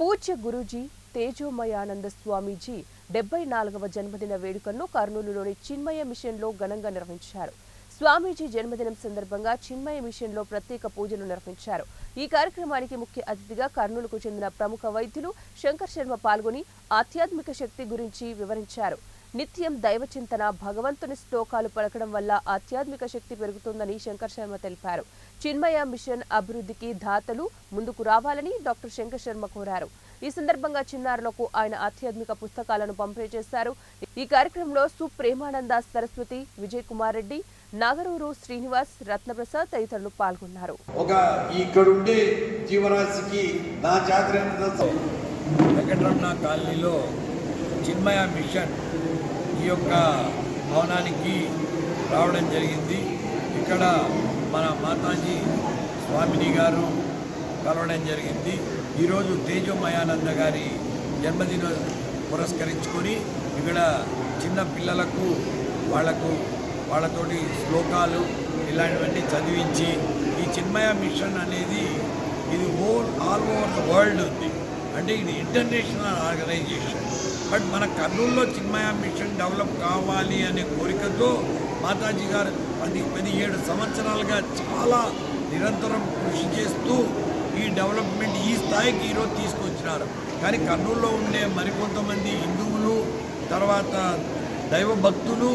పూజ్య గురూజీ తేజోమయానంద స్వామీజీ డెబ్బై నాలుగవ జన్మదిన వేడుకలను కర్నూలులోని చిన్మయ మిషన్లో ఘనంగా నిర్వహించారు. స్వామీజీ జన్మదినం సందర్భంగా చిన్మయ మిషన్లో ప్రత్యేక పూజలు నిర్వహించారు. ఈ కార్యక్రమానికి ముఖ్య అతిథిగా కర్నూలుకు చెందిన ప్రముఖ వైద్యులు శంకర్ శర్మ పాల్గొని ఆధ్యాత్మిక శక్తి గురించి వివరించారు. నిత్యం దైవ చింతన భగవంతుని శ్లోకాలు పలకడం వల్ల ఆధ్యాత్మిక శక్తి పెరుగుతుందని శంకర్ శర్మ తెలిపారు. చిన్మయ మిషన్ అభివృద్ధికి దాతలు ముందుకు రావాలని డాక్టర్ శంకర్ శర్మ కోరారు. ఈ సందర్భంగా చిన్నారులకు ఆయన ఆధ్యాత్మిక పుస్తకాలను పంపిణీ చేశారు. ఈ కార్యక్రమంలో సుప్రేమానంద సరస్వతి విజయ్ కుమార్ రెడ్డి నాగరూరు శ్రీనివాస్ రత్నప్రసాద్ తదితరులు పాల్గొన్నారు. ఒక ఇక్కడుండే జీవరాశికి నా వెంకటరమణ కాలనీలో చిన్మయ మిషన్ ఈ యొక్క భవనానికి రావడం జరిగింది. ఇక్కడ మన మాతాజీ స్వామిని గారు కలవడం జరిగింది. ఈరోజు తేజోమయానంద గారి జన్మదిన పురస్కరించుకొని ఇక్కడ చిన్న పిల్లలకు వాళ్ళకు వాళ్ళతోటి శ్లోకాలు ఇలాంటివన్నీ చదివించి ఈ చిన్మయ మిషన్ అనేది ఇది whole all over the world ఉంది. అంటే ఇది ఇంటర్నేషనల్ ఆర్గనైజేషన్. బట్ మన కర్నూలులో చిన్మయ మిషన్ డెవలప్ కావాలి అనే కోరికతో మాతాజీ గారు పది పదిహేడు సంవత్సరాలుగా చాలా నిరంతరం కృషి చేస్తూ ఈ డెవలప్మెంట్ ఈ స్థాయికి ఈరోజు తీసుకొచ్చినారు. కానీ కర్నూలులో ఉండే మరికొంతమంది హిందువులు తర్వాత దైవ భక్తులు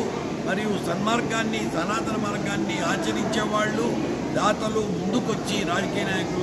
మరియు సన్మార్గాన్ని సనాతన మార్గాన్ని ఆచరించే వాళ్ళు దాతలు ముందుకొచ్చి రాజకీయ నాయకులు